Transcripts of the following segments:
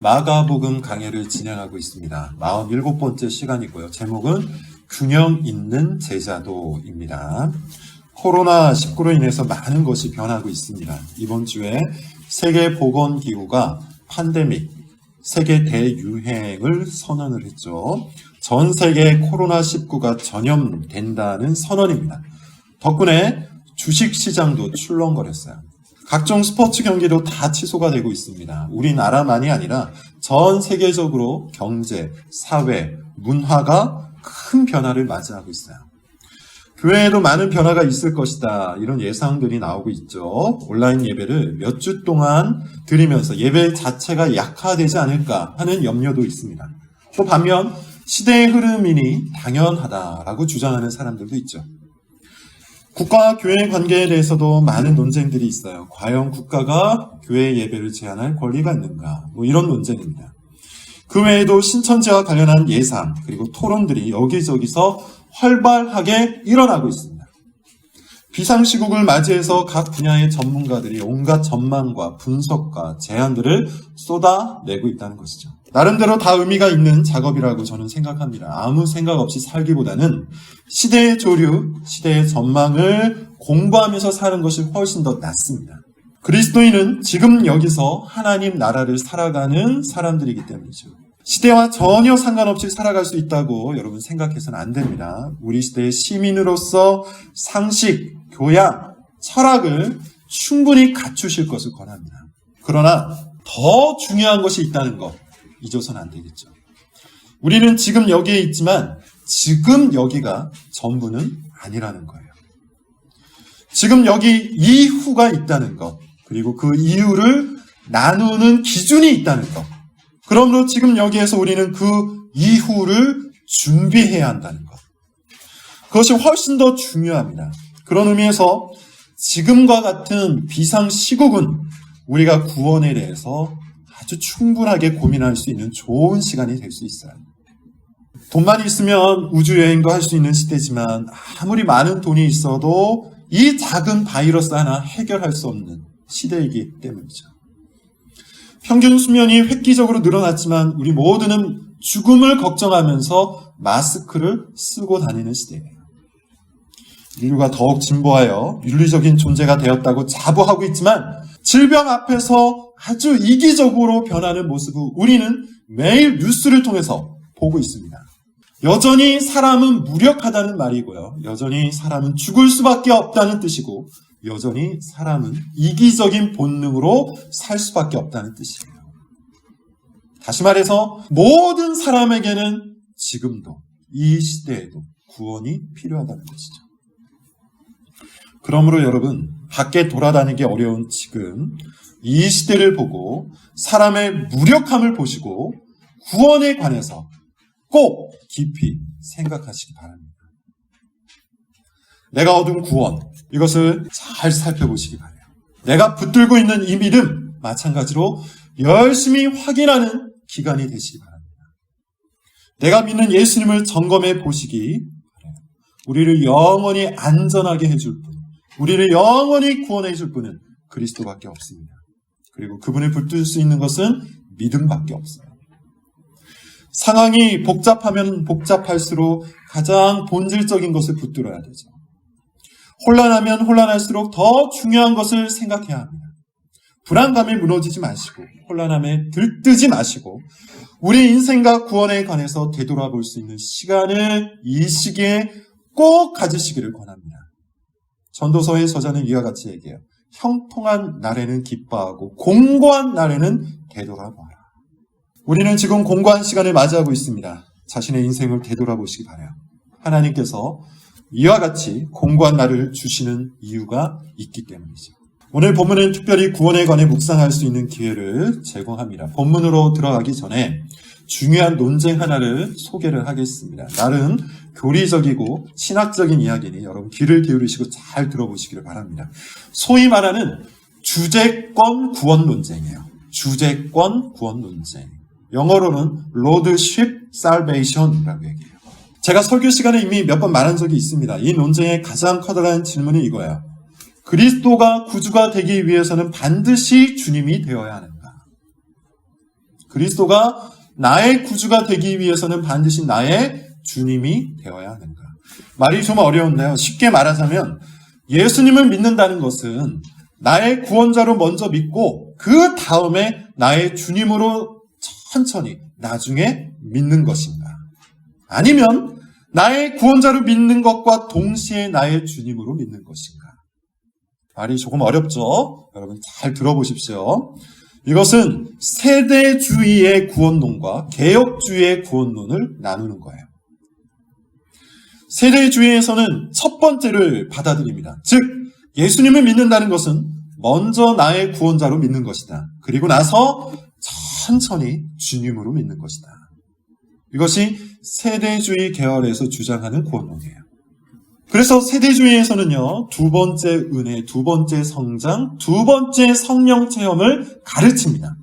마가복음 강해를 진행하고 있습니다. 47번째 시간이고요. 제목은 균형 있는 제자도입니다. 코로나19로 인해서 많은 것이 변하고 있습니다. 이번 주에 세계보건기구가 팬데믹, 세계 대유행을 선언을 했죠. 전 세계 코로나19가 전염된다는 선언입니다. 덕분에 주식시장도 출렁거렸어요. 각종 스포츠 경기도 다 취소가 되고 있습니다. 우리나라만이 아니라 전 세계적으로 경제, 사회, 문화가 큰 변화를 맞이하고 있어요. 교회에도 많은 변화가 있을 것이다. 이런 예상들이 나오고 있죠. 온라인 예배를 몇 주 동안 드리면서 예배 자체가 약화되지 않을까 하는 염려도 있습니다. 또 반면 시대의 흐름이니 당연하다라고 주장하는 사람들도 있죠. 국가와 교회 관계에 대해서도 많은 논쟁들이 있어요. 과연 국가가 교회 예배를 제한할 권리가 있는가? 뭐 이런 논쟁입니다. 그 외에도 신천지와 관련한 예상 그리고 토론들이 여기저기서 활발하게 일어나고 있습니다. 비상시국을 맞이해서 각 분야의 전문가들이 온갖 전망과 분석과 제안들을 쏟아내고 있다는 것이죠. 나름대로 다 의미가 있는 작업이라고 저는 생각합니다. 아무 생각 없이 살기보다는 시대의 조류, 시대의 전망을 공부하면서 사는 것이 훨씬 더 낫습니다. 그리스도인은 지금 여기서 하나님 나라를 살아가는 사람들이기 때문이죠. 시대와 전혀 상관없이 살아갈 수 있다고 여러분 생각해서는 안 됩니다. 우리 시대의 시민으로서 상식, 교양, 철학을 충분히 갖추실 것을 권합니다. 그러나 더 중요한 것이 있다는 것 잊어서는 안 되겠죠. 우리는 지금 여기에 있지만 지금 여기가 전부는 아니라는 거예요. 지금 여기 이후가 있다는 것, 그리고 그 이유를 나누는 기준이 있다는 것. 그러므로 지금 여기에서 우리는 그 이후를 준비해야 한다는 것. 그것이 훨씬 더 중요합니다. 그런 의미에서 지금과 같은 비상 시국은 우리가 구원에 대해서 아주 충분하게 고민할 수 있는 좋은 시간이 될 수 있어요. 돈만 있으면 우주여행도 할 수 있는 시대지만 아무리 많은 돈이 있어도 이 작은 바이러스 하나 해결할 수 없는 시대이기 때문이죠. 평균 수명이 획기적으로 늘어났지만 우리 모두는 죽음을 걱정하면서 마스크를 쓰고 다니는 시대예요. 인류가 더욱 진보하여 윤리적인 존재가 되었다고 자부하고 있지만 질병 앞에서 아주 이기적으로 변하는 모습을 우리는 매일 뉴스를 통해서 보고 있습니다. 여전히 사람은 무력하다는 말이고요. 여전히 사람은 죽을 수밖에 없다는 뜻이고, 여전히 사람은 이기적인 본능으로 살 수밖에 없다는 뜻이에요. 다시 말해서 모든 사람에게는 지금도 이 시대에도 구원이 필요하다는 것이죠. 그러므로 여러분, 밖에 돌아다니기 어려운 지금 이 시대를 보고 사람의 무력함을 보시고 구원에 관해서 꼭 깊이 생각하시기 바랍니다. 내가 얻은 구원, 이것을 잘 살펴보시기 바래요. 내가 붙들고 있는 이 믿음, 마찬가지로 열심히 확인하는 기간이 되시기 바랍니다. 내가 믿는 예수님을 점검해 보시기 바래요. 우리를 영원히 안전하게 해줄 분, 우리를 영원히 구원해 줄 분은 그리스도밖에 없습니다. 그리고 그분을 붙들 수 있는 것은 믿음밖에 없어요. 상황이 복잡하면 복잡할수록 가장 본질적인 것을 붙들어야 되죠. 혼란하면 혼란할수록 더 중요한 것을 생각해야 합니다. 불안감에 무너지지 마시고 혼란함에 들뜨지 마시고 우리 인생과 구원에 관해서 되돌아볼 수 있는 시간을 이 시기에 꼭 가지시기를 권합니다. 전도서의 저자는 이와 같이 얘기해요. 형통한 날에는 기뻐하고 공고한 날에는 되돌아봐라. 우리는 지금 공고한 시간을 맞이하고 있습니다. 자신의 인생을 되돌아보시기 바래요. 하나님께서 이와 같이 공고한 날을 주시는 이유가 있기 때문이죠. 오늘 본문은 특별히 구원에 관해 묵상할 수 있는 기회를 제공합니다. 본문으로 들어가기 전에 중요한 논쟁 하나를 소개를 하겠습니다. 나름 교리적이고 신학적인 이야기니 여러분 귀를 기울이시고 잘 들어보시기를 바랍니다. 소위 말하는 주제권 구원 논쟁이에요. 주제권 구원 논쟁. 영어로는 Lordship Salvation이라고 얘기해요. 제가 설교 시간에 이미 몇 번 말한 적이 있습니다. 이 논쟁의 가장 커다란 질문은 이거예요. 그리스도가 구주가 되기 위해서는 반드시 주님이 되어야 하는가? 그리스도가 나의 구주가 되기 위해서는 반드시 나의 주님이 되어야 하는가? 말이 좀 어려운데요. 쉽게 말하자면 예수님을 믿는다는 것은 나의 구원자로 먼저 믿고 그 다음에 나의 주님으로 천천히 나중에 믿는 것인가? 아니면 나의 구원자로 믿는 것과 동시에 나의 주님으로 믿는 것인가? 말이 조금 어렵죠? 여러분 잘 들어보십시오. 이것은 세대주의의 구원론과 개혁주의의 구원론을 나누는 거예요. 세대주의에서는 첫 번째를 받아들입니다. 즉, 예수님을 믿는다는 것은 먼저 나의 구원자로 믿는 것이다. 그리고 나서 천천히 주님으로 믿는 것이다. 이것이 세대주의 계열에서 주장하는 구원론이에요. 그래서 세대주의에서는요, 두 번째 은혜, 두 번째 성장, 두 번째 성령 체험을 가르칩니다.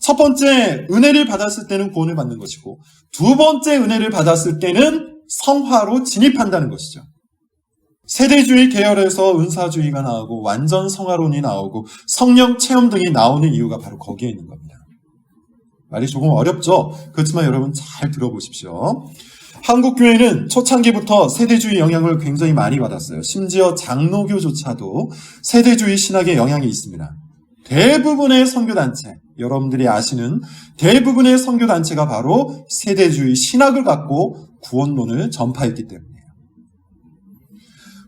첫 번째 은혜를 받았을 때는 구원을 받는 것이고, 두 번째 은혜를 받았을 때는 성화로 진입한다는 것이죠. 세대주의 계열에서 은사주의가 나오고 완전 성화론이 나오고 성령 체험 등이 나오는 이유가 바로 거기에 있는 겁니다. 말이 조금 어렵죠? 그렇지만 여러분 잘 들어보십시오. 한국 교회는 초창기부터 세대주의 영향을 굉장히 많이 받았어요. 심지어 장로교조차도 세대주의 신학의 영향이 있습니다. 대부분의 선교단체, 여러분들이 아시는 대부분의 선교단체가 바로 세대주의 신학을 갖고 구원론을 전파했기 때문이에요.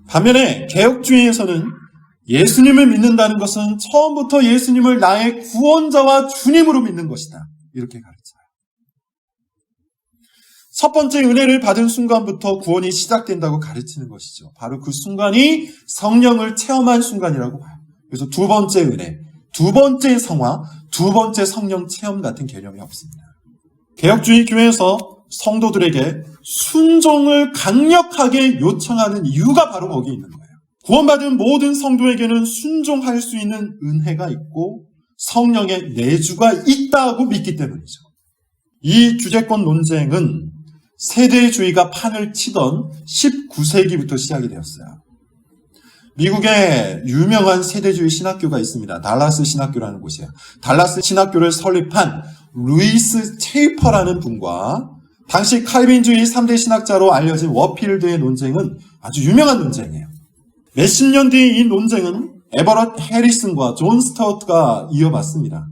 반면에 개혁주의에서는 예수님을 믿는다는 것은 처음부터 예수님을 나의 구원자와 주님으로 믿는 것이다. 이렇게 가르쳐요. 첫 번째 은혜를 받은 순간부터 구원이 시작된다고 가르치는 것이죠. 바로 그 순간이 성령을 체험한 순간이라고 봐요. 그래서 두 번째 은혜, 두 번째 성화, 두 번째 성령 체험 같은 개념이 없습니다. 개혁주의 교회에서 성도들에게 순종을 강력하게 요청하는 이유가 바로 거기에 있는 거예요. 구원받은 모든 성도에게는 순종할 수 있는 은혜가 있고 성령의 내주가 있다고 믿기 때문이죠. 이 주제권 논쟁은 세대주의가 판을 치던 19세기부터 시작이 되었어요. 미국에 유명한 세대주의 신학교가 있습니다. 달라스 신학교라는 곳이에요. 달라스 신학교를 설립한 루이스 체이퍼라는 분과 당시 칼빈주의 3대 신학자로 알려진 워필드의 논쟁은 아주 유명한 논쟁이에요. 몇십 년 뒤에 이 논쟁은 에버럿 해리슨과 존 스타우트가 이어봤습니다.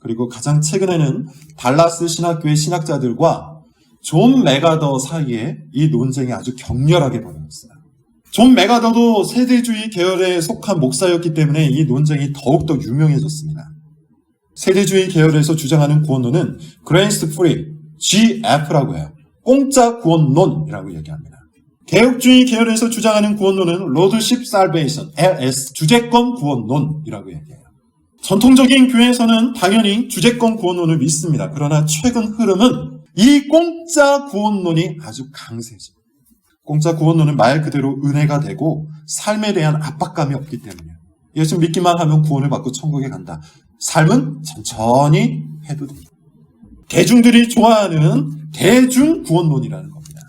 그리고 가장 최근에는 달라스 신학교의 신학자들과 존 메가더 사이에 이 논쟁이 아주 격렬하게 벌어졌어요. 존 메가더도 세대주의 계열에 속한 목사였기 때문에 이 논쟁이 더욱더 유명해졌습니다. 세대주의 계열에서 주장하는 구원론은 그레인스 프리, GF라고 해요. 공짜 구원론이라고 얘기합니다. 개혁주의 계열에서 주장하는 구원론은 로드십 살베이션, LS, 주제권 구원론이라고 얘기해요. 전통적인 교회에서는 당연히 주제권 구원론을 믿습니다. 그러나 최근 흐름은 이 공짜 구원론이 아주 강세죠. 공짜 구원론은 말 그대로 은혜가 되고 삶에 대한 압박감이 없기 때문이에요. 예수 믿기만 하면 구원을 받고 천국에 간다. 삶은 천천히 해도 됩니다. 대중들이 좋아하는 대중 구원론이라는 겁니다.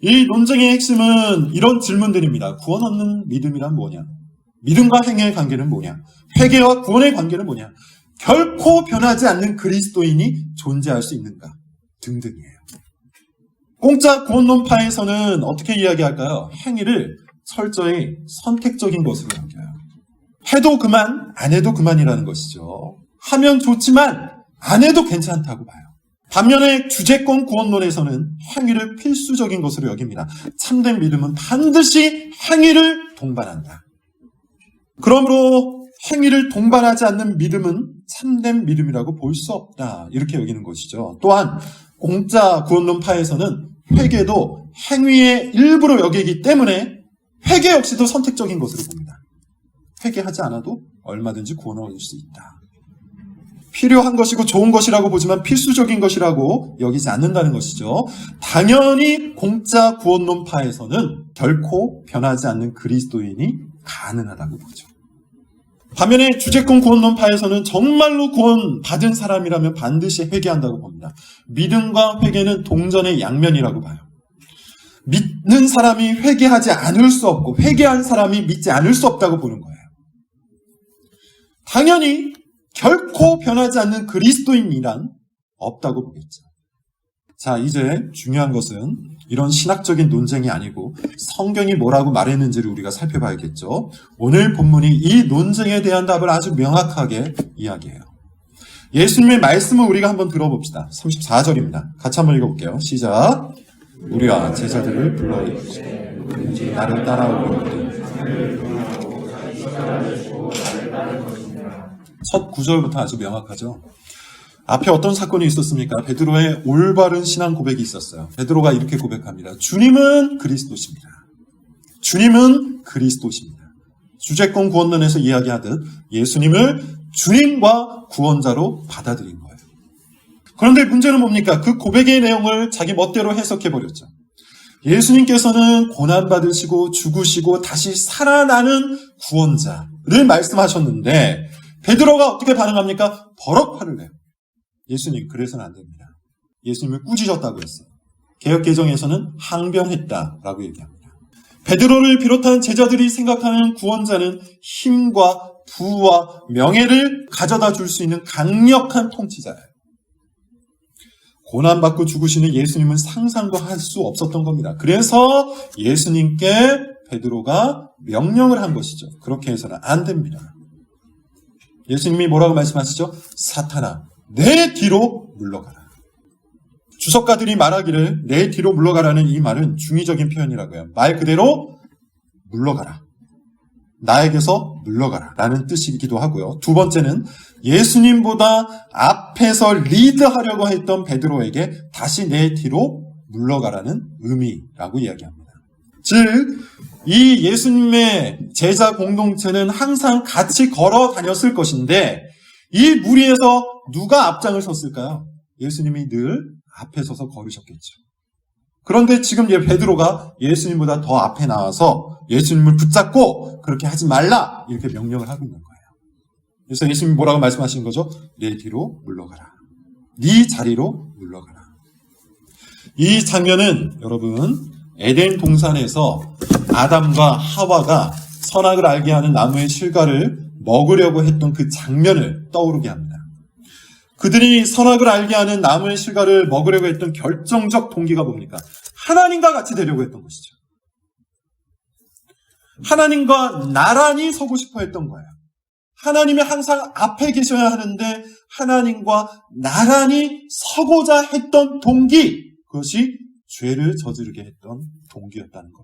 이 논쟁의 핵심은 이런 질문들입니다. 구원 얻는 믿음이란 뭐냐? 믿음과 행위의 관계는 뭐냐? 회개와 구원의 관계는 뭐냐? 결코 변하지 않는 그리스도인이 존재할 수 있는가? 등등이에요. 공짜 구원론파에서는 어떻게 이야기할까요? 행위를 철저히 선택적인 것으로 여겨요. 해도 그만, 안 해도 그만이라는 것이죠. 하면 좋지만 안 해도 괜찮다고 봐요. 반면에 주제권 구원론에서는 행위를 필수적인 것으로 여깁니다. 참된 믿음은 반드시 행위를 동반한다. 그러므로 행위를 동반하지 않는 믿음은 참된 믿음이라고 볼 수 없다. 이렇게 여기는 것이죠. 또한 공짜 구원론파에서는 회개도 행위의 일부로 여기기 때문에 회개 역시도 선택적인 것으로 봅니다. 회개하지 않아도 얼마든지 구원을 얻을 수 있다. 필요한 것이고 좋은 것이라고 보지만 필수적인 것이라고 여기지 않는다는 것이죠. 당연히 공짜 구원론파에서는 결코 변하지 않는 그리스도인이 가능하다고 보죠. 반면에 주제권 구원론 파에서는 정말로 구원 받은 사람이라면 반드시 회개한다고 봅니다. 믿음과 회개는 동전의 양면이라고 봐요. 믿는 사람이 회개하지 않을 수 없고 회개한 사람이 믿지 않을 수 없다고 보는 거예요. 당연히 결코 변하지 않는 그리스도인이란 없다고 보겠죠. 자, 이제 중요한 것은 이런 신학적인 논쟁이 아니고 성경이 뭐라고 말했는지를 우리가 살펴봐야겠죠. 오늘 본문이 이 논쟁에 대한 답을 아주 명확하게 이야기해요. 예수님의 말씀을 우리가 한번 들어봅시다. 34절입니다. 같이 한번 읽어볼게요. 시작. 우리와 제자들을 불러 누구든지 나를 따라오거든 첫 구절부터 아주 명확하죠. 앞에 어떤 사건이 있었습니까? 베드로의 올바른 신앙 고백이 있었어요. 베드로가 이렇게 고백합니다. 주님은 그리스도십니다. 주님은 그리스도십니다. 주제권 구원론에서 이야기하듯 예수님을 주님과 구원자로 받아들인 거예요. 그런데 문제는 뭡니까? 그 고백의 내용을 자기 멋대로 해석해 버렸죠. 예수님께서는 고난받으시고 죽으시고 다시 살아나는 구원자를 말씀하셨는데 베드로가 어떻게 반응합니까? 버럭 화를 내요. 예수님 그래서는 안 됩니다. 예수님을 꾸짖었다고 했어요. 개혁 개정에서는 항변했다라고 얘기합니다. 베드로를 비롯한 제자들이 생각하는 구원자는 힘과 부와 명예를 가져다 줄 수 있는 강력한 통치자예요. 고난받고 죽으시는 예수님은 상상도 할 수 없었던 겁니다. 그래서 예수님께 베드로가 명령을 한 것이죠. 그렇게 해서는 안 됩니다. 예수님이 뭐라고 말씀하시죠? 사탄아, 내 뒤로 물러가라. 주석가들이 말하기를 내 뒤로 물러가라는 이 말은 중의적인 표현이라고요. 말 그대로 물러가라. 나에게서 물러가라. 라는 뜻이기도 하고요. 두 번째는 예수님보다 앞에서 리드하려고 했던 베드로에게 다시 내 뒤로 물러가라는 의미라고 이야기합니다. 즉, 이 예수님의 제자 공동체는 항상 같이 걸어 다녔을 것인데, 이 무리에서 누가 앞장을 섰을까요? 예수님이 늘 앞에 서서 걸으셨겠죠. 그런데 지금 얘 베드로가 예수님보다 더 앞에 나와서 예수님을 붙잡고 그렇게 하지 말라 이렇게 명령을 하고 있는 거예요. 그래서 예수님이 뭐라고 말씀하시는 거죠? 내 뒤로 물러가라. 네 자리로 물러가라. 이 장면은 여러분 에덴 동산에서 아담과 하와가 선악을 알게 하는 나무의 실과를 먹으려고 했던 그 장면을 떠오르게 합니다. 그들이 선악을 알게 하는 나무의 실과를 먹으려고 했던 결정적 동기가 뭡니까? 하나님과 같이 되려고 했던 것이죠. 하나님과 나란히 서고 싶어 했던 거예요. 하나님이 항상 앞에 계셔야 하는데 하나님과 나란히 서고자 했던 동기, 그것이 죄를 저지르게 했던 동기였다는 겁니다.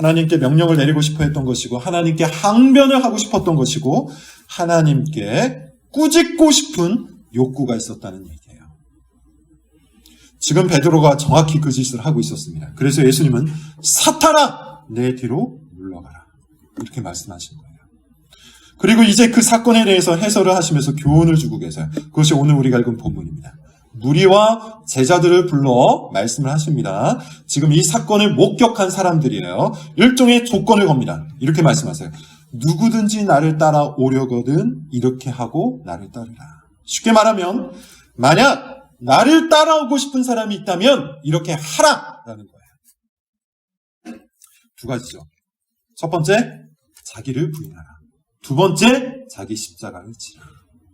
하나님께 명령을 내리고 싶어 했던 것이고, 하나님께 항변을 하고 싶었던 것이고, 하나님께 꾸짖고 싶은 욕구가 있었다는 얘기예요. 지금 베드로가 정확히 그 짓을 하고 있었습니다. 그래서 예수님은 사탄아 내 뒤로 물러가라 이렇게 말씀하신 거예요. 그리고 이제 그 사건에 대해서 해설을 하시면서 교훈을 주고 계세요. 그것이 오늘 우리가 읽은 본문입니다. 무리와 제자들을 불러 말씀을 하십니다. 지금 이 사건을 목격한 사람들이에요. 일종의 조건을 겁니다. 이렇게 말씀하세요. 누구든지 나를 따라오려거든 이렇게 하고 나를 따르라. 쉽게 말하면 만약 나를 따라오고 싶은 사람이 있다면 이렇게 하라라는 거예요. 두 가지죠. 첫 번째 자기를 부인하라. 두 번째 자기 십자가를 지라.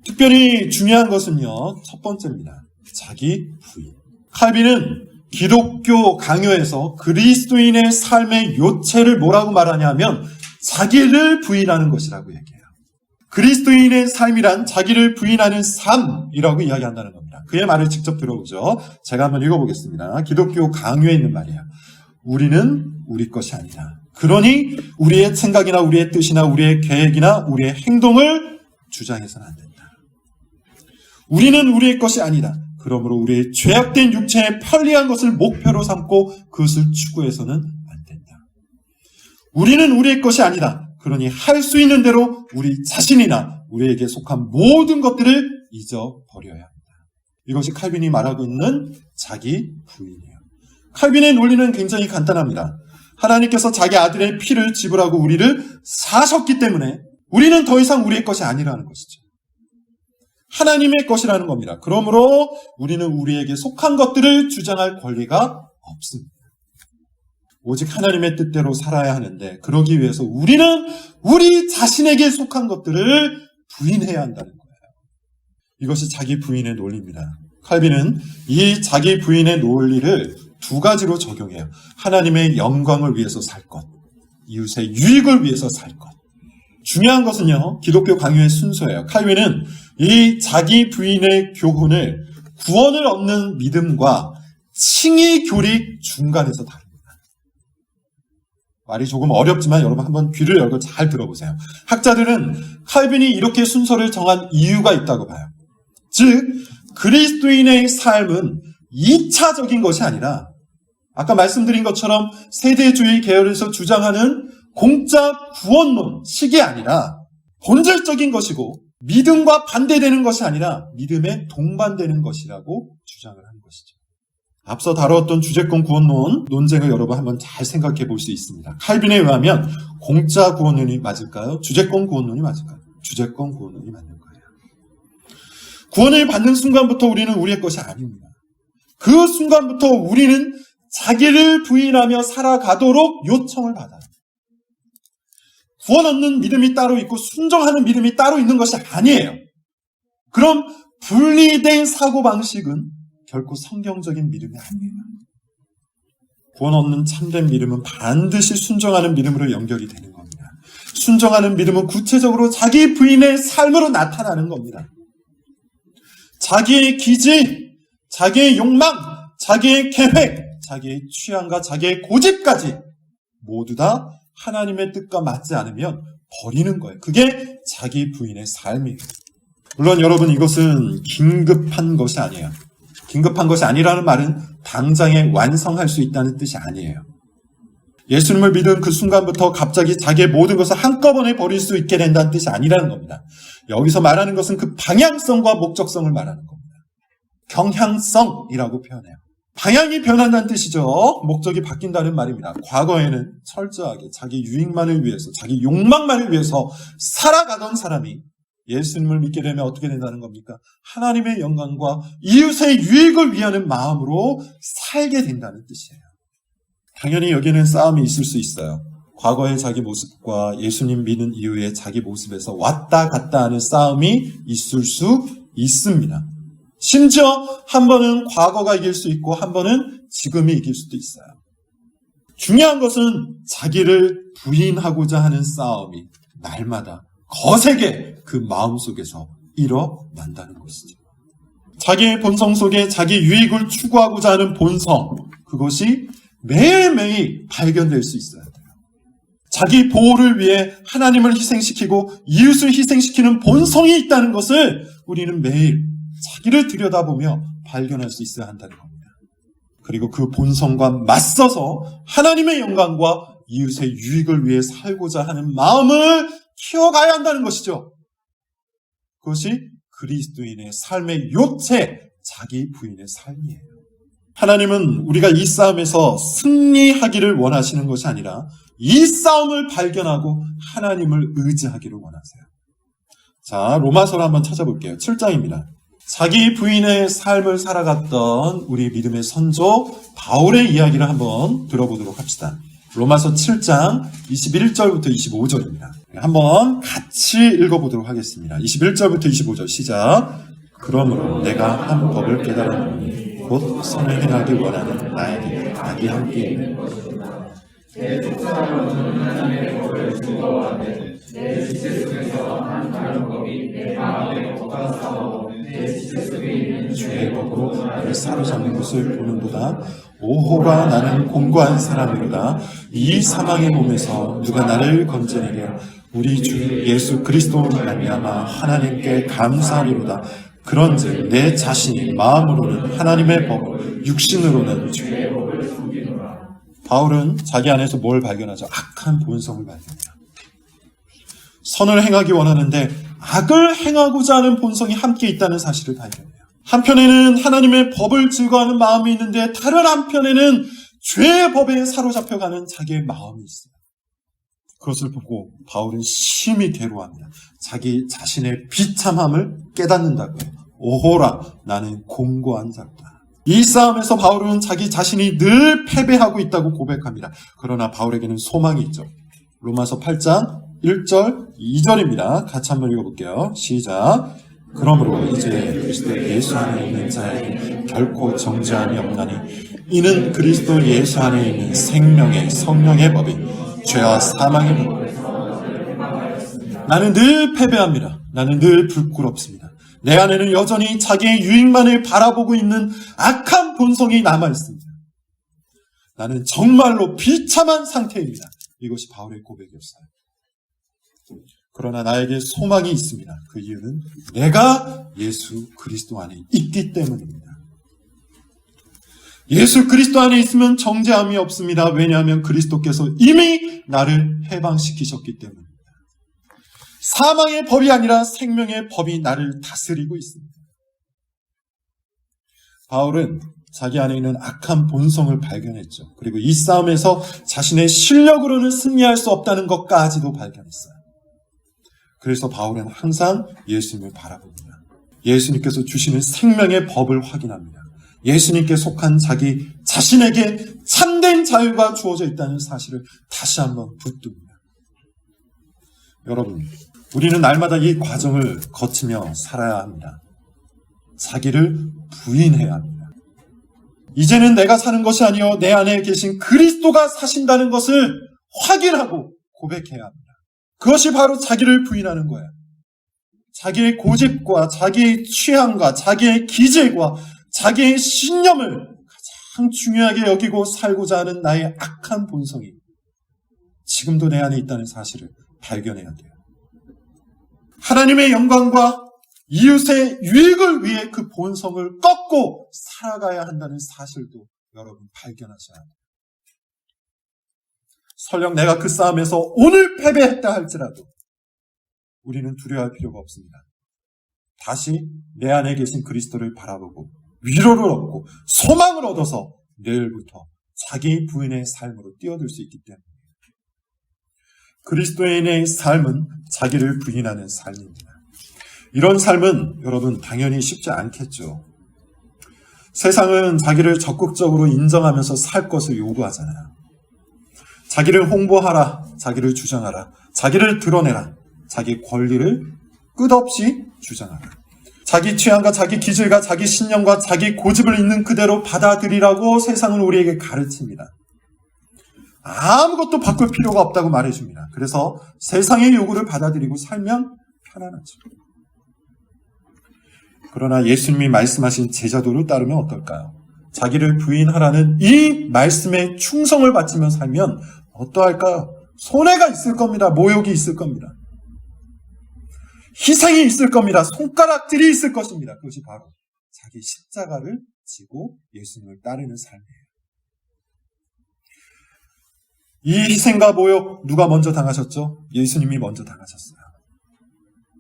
특별히 중요한 것은요. 첫 번째입니다. 자기 부인. 칼빈은 기독교 강요에서 그리스도인의 삶의 요체를 뭐라고 말하냐면 자기를 부인하는 것이라고 얘기해요. 그리스도인의 삶이란 자기를 부인하는 삶이라고 이야기한다는 겁니다. 그의 말을 직접 들어보죠. 제가 한번 읽어보겠습니다. 기독교 강요에 있는 말이에요. 우리는 우리 것이 아니다. 그러니 우리의 생각이나 우리의 뜻이나 우리의 계획이나 우리의 행동을 주장해서는 안 된다. 우리는 우리의 것이 아니다. 그러므로 우리의 죄악된 육체의 편리한 것을 목표로 삼고 그것을 추구해서는 안 된다. 우리는 우리의 것이 아니다. 그러니 할 수 있는 대로 우리 자신이나 우리에게 속한 모든 것들을 잊어버려야 합니다. 이것이 칼빈이 말하고 있는 자기 부인이에요. 칼빈의 논리는 굉장히 간단합니다. 하나님께서 자기 아들의 피를 지불하고 우리를 사셨기 때문에 우리는 더 이상 우리의 것이 아니라는 것이죠. 하나님의 것이라는 겁니다. 그러므로 우리는 우리에게 속한 것들을 주장할 권리가 없습니다. 오직 하나님의 뜻대로 살아야 하는데 그러기 위해서 우리는 우리 자신에게 속한 것들을 부인해야 한다는 거예요. 이것이 자기 부인의 논리입니다. 칼빈은 이 자기 부인의 논리를 두 가지로 적용해요. 하나님의 영광을 위해서 살 것, 이웃의 유익을 위해서 살 것. 중요한 것은요, 기독교 강요의 순서예요. 칼빈은 이 자기 부인의 교훈을 구원을 얻는 믿음과 칭의 교리 중간에서 다룹니다. 말이 조금 어렵지만 여러분 한번 귀를 열고 잘 들어보세요. 학자들은 칼빈이 이렇게 순서를 정한 이유가 있다고 봐요. 즉, 그리스도인의 삶은 2차적인 것이 아니라 아까 말씀드린 것처럼 세대주의 계열에서 주장하는 공짜 구원론식이 아니라 본질적인 것이고 믿음과 반대되는 것이 아니라 믿음에 동반되는 것이라고 주장을 하는 것이죠. 앞서 다루었던 주제권 구원론 논쟁을 여러분 한번 잘 생각해 볼 수 있습니다. 칼빈에 의하면 공짜 구원론이 맞을까요? 주제권 구원론이 맞을까요? 주제권 구원론이 맞는 거예요. 구원을 받는 순간부터 우리는 우리의 것이 아닙니다. 그 순간부터 우리는 자기를 부인하며 살아가도록 요청을 받아요. 구원 얻는 믿음이 따로 있고 순종하는 믿음이 따로 있는 것이 아니에요. 그럼 분리된 사고방식은 결코 성경적인 믿음이 아니에요. 구원 얻는 참된 믿음은 반드시 순종하는 믿음으로 연결이 되는 겁니다. 순종하는 믿음은 구체적으로 자기 부인의 삶으로 나타나는 겁니다. 자기의 기지, 자기의 욕망, 자기의 계획, 자기의 취향과 자기의 고집까지 모두 다 하나님의 뜻과 맞지 않으면 버리는 거예요. 그게 자기 부인의 삶이에요. 물론 여러분 이것은 긴급한 것이 아니에요. 긴급한 것이 아니라는 말은 당장에 완성할 수 있다는 뜻이 아니에요. 예수님을 믿은 그 순간부터 갑자기 자기의 모든 것을 한꺼번에 버릴 수 있게 된다는 뜻이 아니라는 겁니다. 여기서 말하는 것은 그 방향성과 목적성을 말하는 겁니다. 경향성이라고 표현해요. 방향이 변한다는 뜻이죠. 목적이 바뀐다는 말입니다. 과거에는 철저하게 자기 유익만을 위해서, 자기 욕망만을 위해서 살아가던 사람이 예수님을 믿게 되면 어떻게 된다는 겁니까? 하나님의 영광과 이웃의 유익을 위하는 마음으로 살게 된다는 뜻이에요. 당연히 여기는 싸움이 있을 수 있어요. 과거의 자기 모습과 예수님 믿는 이후의 자기 모습에서 왔다 갔다 하는 싸움이 있을 수 있습니다. 심지어 한 번은 과거가 이길 수 있고 한 번은 지금이 이길 수도 있어요. 중요한 것은 자기를 부인하고자 하는 싸움이 날마다 거세게 그 마음 속에서 일어난다는 것이죠. 자기의 본성 속에 자기 유익을 추구하고자 하는 본성, 그것이 매일매일 발견될 수 있어야 돼요. 자기 보호를 위해 하나님을 희생시키고 이웃을 희생시키는 본성이 있다는 것을 우리는 매일 자기를 들여다보며 발견할 수 있어야 한다는 겁니다. 그리고 그 본성과 맞서서 하나님의 영광과 이웃의 유익을 위해 살고자 하는 마음을 키워가야 한다는 것이죠. 그것이 그리스도인의 삶의 요체, 자기 부인의 삶이에요. 하나님은 우리가 이 싸움에서 승리하기를 원하시는 것이 아니라 이 싸움을 발견하고 하나님을 의지하기를 원하세요. 자, 로마서를 한번 찾아볼게요. 7장입니다. 자기 부인의 삶을 살아갔던 우리 믿음의 선조 바울의 이야기를 한번 들어보도록 합시다. 로마서 7장 21절부터 25절입니다. 한번 같이 읽어보도록 하겠습니다. 21절부터 25절 시작. 그러므로 내가 한 법을 깨달았노니 곧 선을 행하기 원하는 나에게 악이 함께 있는 것이다. 죄의 법으로 나를 사로잡는 것을 보는도다. 오호가 나는 공고한 사람이로다. 이 사망의 몸에서 누가 나를 건져내랴. 우리 주 예수 그리스도 말미암아 하나님께 감사하리로다. 그런즉 내 자신이 마음으로는 하나님의 법을 육신으로는 죄의 법을 숨기노라. 바울은 자기 안에서 뭘 발견하죠? 악한 본성을 발견해요. 선을 행하기 원하는데 악을 행하고자 하는 본성이 함께 있다는 사실을 발견해요. 한편에는 하나님의 법을 즐거워하는 마음이 있는데 다른 한편에는 죄의 법에 사로잡혀가는 자기의 마음이 있어요. 그것을 보고 바울은 심히 괴로워합니다. 자기 자신의 비참함을 깨닫는다고요. 오호라 나는 공고한 자다. 이 싸움에서 바울은 자기 자신이 늘 패배하고 있다고 고백합니다. 그러나 바울에게는 소망이 있죠. 로마서 8장 1절, 2절입니다. 같이 한번 읽어볼게요. 시작. 그러므로 이제 그리스도 예수 안에 있는 자에게 결코 정죄함이 없나니 이는 그리스도 예수 안에 있는 생명의 성령의 법이 죄와 사망의 법 나는 늘 패배합니다. 나는 늘 부끄럽습니다. 내 안에는 여전히 자기의 유익만을 바라보고 있는 악한 본성이 남아 있습니다. 나는 정말로 비참한 상태입니다. 이것이 바울의 고백이었어요. 그러나 나에게 소망이 있습니다. 그 이유는 내가 예수 그리스도 안에 있기 때문입니다. 예수 그리스도 안에 있으면 정죄함이 없습니다. 왜냐하면 그리스도께서 이미 나를 해방시키셨기 때문입니다. 사망의 법이 아니라 생명의 법이 나를 다스리고 있습니다. 바울은 자기 안에 있는 악한 본성을 발견했죠. 그리고 이 싸움에서 자신의 실력으로는 승리할 수 없다는 것까지도 발견했어요. 그래서 바울은 항상 예수님을 바라봅니다. 예수님께서 주시는 생명의 법을 확인합니다. 예수님께 속한 자기 자신에게 참된 자유가 주어져 있다는 사실을 다시 한번 붙듭니다. 여러분, 우리는 날마다 이 과정을 거치며 살아야 합니다. 자기를 부인해야 합니다. 이제는 내가 사는 것이 아니요 내 안에 계신 그리스도가 사신다는 것을 확인하고 고백해야 합니다. 그것이 바로 자기를 부인하는 거예요. 자기의 고집과 자기의 취향과 자기의 기질과 자기의 신념을 가장 중요하게 여기고 살고자 하는 나의 악한 본성이 지금도 내 안에 있다는 사실을 발견해야 돼요. 하나님의 영광과 이웃의 유익을 위해 그 본성을 꺾고 살아가야 한다는 사실도 여러분 발견하셔야 합니다. 설령 내가 그 싸움에서 오늘 패배했다 할지라도 우리는 두려워할 필요가 없습니다. 다시 내 안에 계신 그리스도를 바라보고 위로를 얻고 소망을 얻어서 내일부터 자기 부인의 삶으로 뛰어들 수 있기 때문입니다. 그리스도인의 삶은 자기를 부인하는 삶입니다. 이런 삶은 여러분 당연히 쉽지 않겠죠. 세상은 자기를 적극적으로 인정하면서 살 것을 요구하잖아요. 자기를 홍보하라, 자기를 주장하라, 자기를 드러내라, 자기 권리를 끝없이 주장하라. 자기 취향과 자기 기질과 자기 신념과 자기 고집을 있는 그대로 받아들이라고 세상은 우리에게 가르칩니다. 아무것도 바꿀 필요가 없다고 말해줍니다. 그래서 세상의 요구를 받아들이고 살면 편안하죠. 그러나 예수님이 말씀하신 제자도를 따르면 어떨까요? 자기를 부인하라는 이 말씀에 충성을 바치며 살면 어떠할까요? 손해가 있을 겁니다. 모욕이 있을 겁니다. 희생이 있을 겁니다. 손가락질이 있을 것입니다. 그것이 바로 자기 십자가를 지고 예수님을 따르는 삶이에요. 이 희생과 모욕 누가 먼저 당하셨죠? 예수님이 먼저 당하셨어요.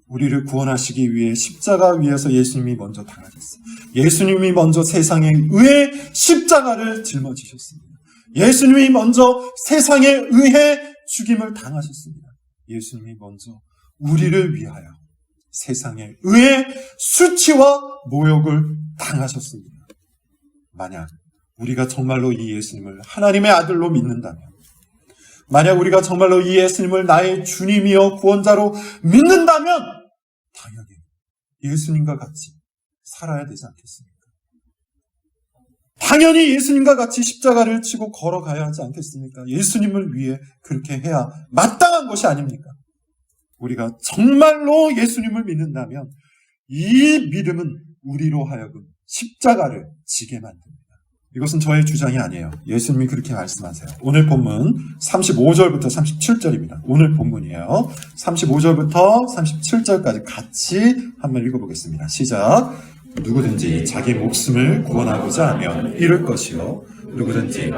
우리를 구원하시기 위해 십자가 위에서 예수님이 먼저 당하셨어요. 예수님이 먼저 세상에 의해 십자가를 짊어지셨습니다. 예수님이 먼저 세상에 의해 죽임을 당하셨습니다. 예수님이 먼저 우리를 위하여 세상에 의해 수치와 모욕을 당하셨습니다. 만약 우리가 정말로 이 예수님을 하나님의 아들로 믿는다면 만약 우리가 정말로 이 예수님을 나의 주님이여 구원자로 믿는다면 당연히 예수님과 같이 살아야 되지 않겠습니까? 당연히 예수님과 같이 십자가를 치고 걸어가야 하지 않겠습니까? 예수님을 위해 그렇게 해야 마땅한 것이 아닙니까? 우리가 정말로 예수님을 믿는다면 이 믿음은 우리로 하여금 십자가를 지게 만듭니다. 이것은 저의 주장이 아니에요. 예수님이 그렇게 말씀하세요. 오늘 본문 35절부터 37절입니다. 오늘 본문이에요. 35절부터 37절까지 같이 한번 읽어보겠습니다. 시작. 누구든지 자기 목숨을 구원하고자 하면 잃을 것이요. 누구든지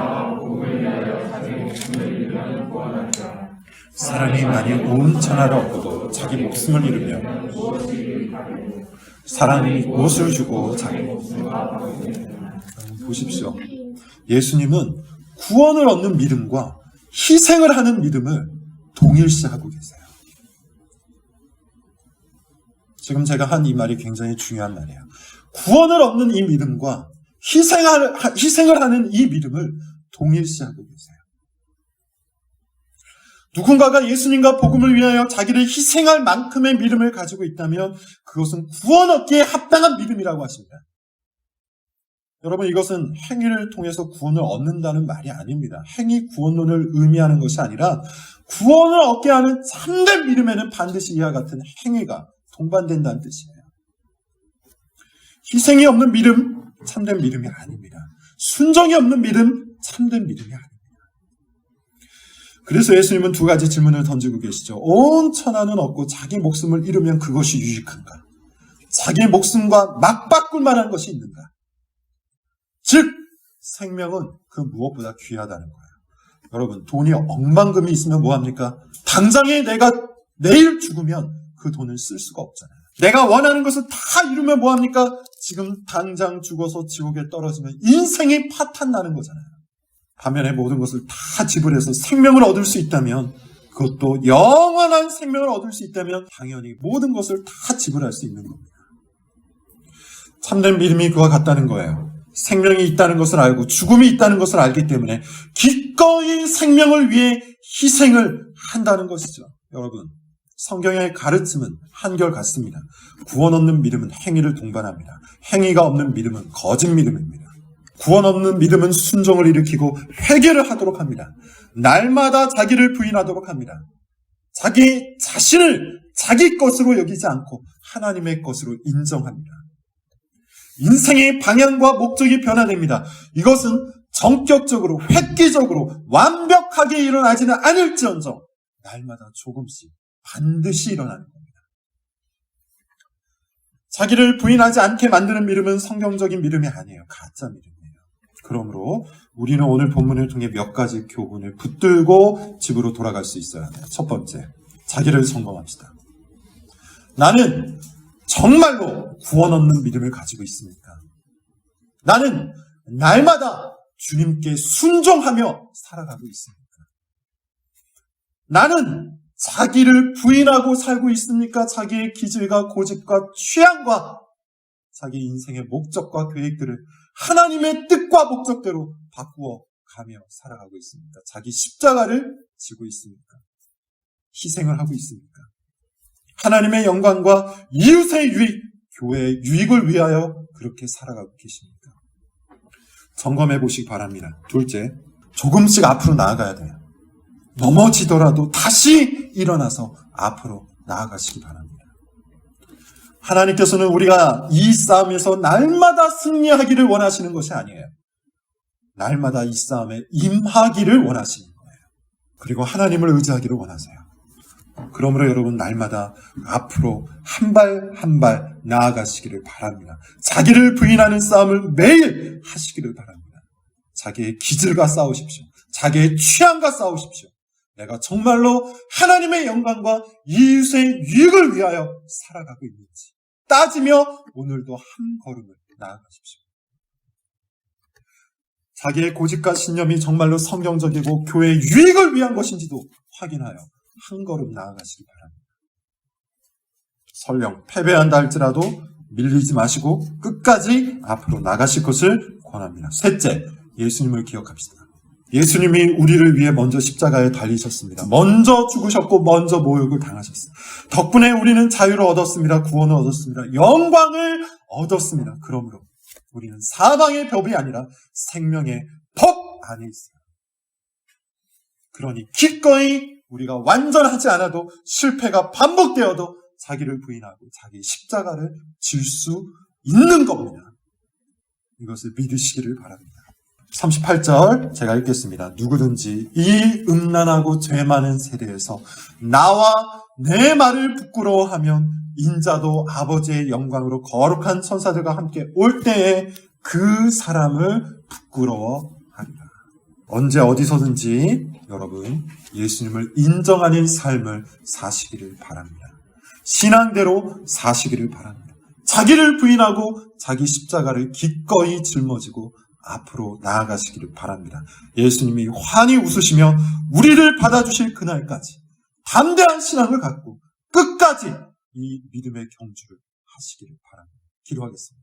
사람이 만일 온 천하를 얻고도 자기 목숨을 잃으면 사람이 무엇을 주고 자기 목숨을 보십시오. 예수님은 구원을 얻는 믿음과 희생을 하는 믿음을 동일시하고 계세요. 지금 제가 한 이 말이 굉장히 중요한 말이에요. 구원을 얻는 이 믿음과 희생을, 희생을 하는 이 믿음을 동일시하고 계세요. 누군가가 예수님과 복음을 위하여 자기를 희생할 만큼의 믿음을 가지고 있다면 그것은 구원 얻기에 합당한 믿음이라고 하십니다. 여러분 이것은 행위를 통해서 구원을 얻는다는 말이 아닙니다. 행위 구원론을 의미하는 것이 아니라 구원을 얻게 하는 참된 믿음에는 반드시 이와 같은 행위가 동반된다는 뜻이에요. 희생이 없는 믿음 참된 믿음이 아닙니다. 순정이 없는 믿음 참된 믿음이 아닙니다. 그래서 예수님은 두 가지 질문을 던지고 계시죠. 온 천하는 없고 자기 목숨을 잃으면 그것이 유익한가? 자기 목숨과 맞바꿀 만한 것이 있는가? 즉 생명은 그 무엇보다 귀하다는 거예요. 여러분 돈이 억만금이 있으면 뭐합니까? 당장에 내가 내일 죽으면 그 돈을 쓸 수가 없잖아요. 내가 원하는 것을 다 이루면 뭐합니까? 지금 당장 죽어서 지옥에 떨어지면 인생이 파탄 나는 거잖아요. 반면에 모든 것을 다 지불해서 생명을 얻을 수 있다면 그것도 영원한 생명을 얻을 수 있다면 당연히 모든 것을 다 지불할 수 있는 겁니다. 참된 믿음이 그와 같다는 거예요. 생명이 있다는 것을 알고 죽음이 있다는 것을 알기 때문에 기꺼이 생명을 위해 희생을 한다는 것이죠. 여러분, 성경의 가르침은 한결 같습니다. 구원 없는 믿음은 행위를 동반합니다. 행위가 없는 믿음은 거짓 믿음입니다. 구원 없는 믿음은 순종을 일으키고 회개를 하도록 합니다. 날마다 자기를 부인하도록 합니다. 자기 자신을 자기 것으로 여기지 않고 하나님의 것으로 인정합니다. 인생의 방향과 목적이 변화됩니다. 이것은 전격적으로, 획기적으로, 완벽하게 일어나지는 않을지언정, 날마다 조금씩 반드시 일어나는 겁니다. 자기를 부인하지 않게 만드는 믿음은 성경적인 믿음이 아니에요. 가짜 믿음이에요. 그러므로 우리는 오늘 본문을 통해 몇 가지 교훈을 붙들고 집으로 돌아갈 수 있어야 돼요. 첫 번째, 자기를 점검합시다. 나는 정말로 구원 없는 믿음을 가지고 있습니까? 나는 날마다 주님께 순종하며 살아가고 있습니까? 나는 자기를 부인하고 살고 있습니까? 자기의 기질과 고집과 취향과 자기 인생의 목적과 계획들을 하나님의 뜻과 목적대로 바꾸어 가며 살아가고 있습니까? 자기 십자가를 지고 있습니까? 희생을 하고 있습니까? 하나님의 영광과 이웃의 유익, 교회의 유익을 위하여 그렇게 살아가고 계십니까? 점검해 보시기 바랍니다. 둘째, 조금씩 앞으로 나아가야 돼요. 넘어지더라도 다시 일어나서 앞으로 나아가시기 바랍니다. 하나님께서는 우리가 이 싸움에서 날마다 승리하기를 원하시는 것이 아니에요. 날마다 이 싸움에 임하기를 원하시는 거예요. 그리고 하나님을 의지하기를 원하세요. 그러므로 여러분 날마다 앞으로 한 발 한 발 나아가시기를 바랍니다. 자기를 부인하는 싸움을 매일 하시기를 바랍니다. 자기의 기질과 싸우십시오. 자기의 취향과 싸우십시오. 내가 정말로 하나님의 영광과 이웃의 유익을 위하여 살아가고 있는지 따지며 오늘도 한 걸음을 나아가십시오. 자기의 고집과 신념이 정말로 성경적이고 교회의 유익을 위한 것인지도 확인하여 한 걸음 나아가시기 바랍니다. 설령 패배한다 할지라도 밀리지 마시고 끝까지 앞으로 나가실 것을 권합니다. 셋째, 예수님을 기억합시다. 예수님이 우리를 위해 먼저 십자가에 달리셨습니다. 먼저 죽으셨고 먼저 모욕을 당하셨습니다. 덕분에 우리는 자유를 얻었습니다. 구원을 얻었습니다. 영광을 얻었습니다. 그러므로 우리는 사방의 법이 아니라 생명의 법 안에 있어요. 그러니 기꺼이 우리가 완전하지 않아도 실패가 반복되어도 자기를 부인하고 자기 십자가를 질 수 있는 겁니다. 이것을 믿으시기를 바랍니다. 38절 제가 읽겠습니다. 누구든지 이 음란하고 죄 많은 세대에서 나와 내 말을 부끄러워하면 인자도 아버지의 영광으로 거룩한 천사들과 함께 올 때에 그 사람을 부끄러워하리라. 언제 어디서든지 여러분 예수님을 인정하는 삶을 사시기를 바랍니다. 신앙대로 사시기를 바랍니다. 자기를 부인하고 자기 십자가를 기꺼이 짊어지고 앞으로 나아가시기를 바랍니다. 예수님이 환히 웃으시며 우리를 받아주실 그날까지 담대한 신앙을 갖고 끝까지 이 믿음의 경주를 하시기를 바랍니다. 기도하겠습니다.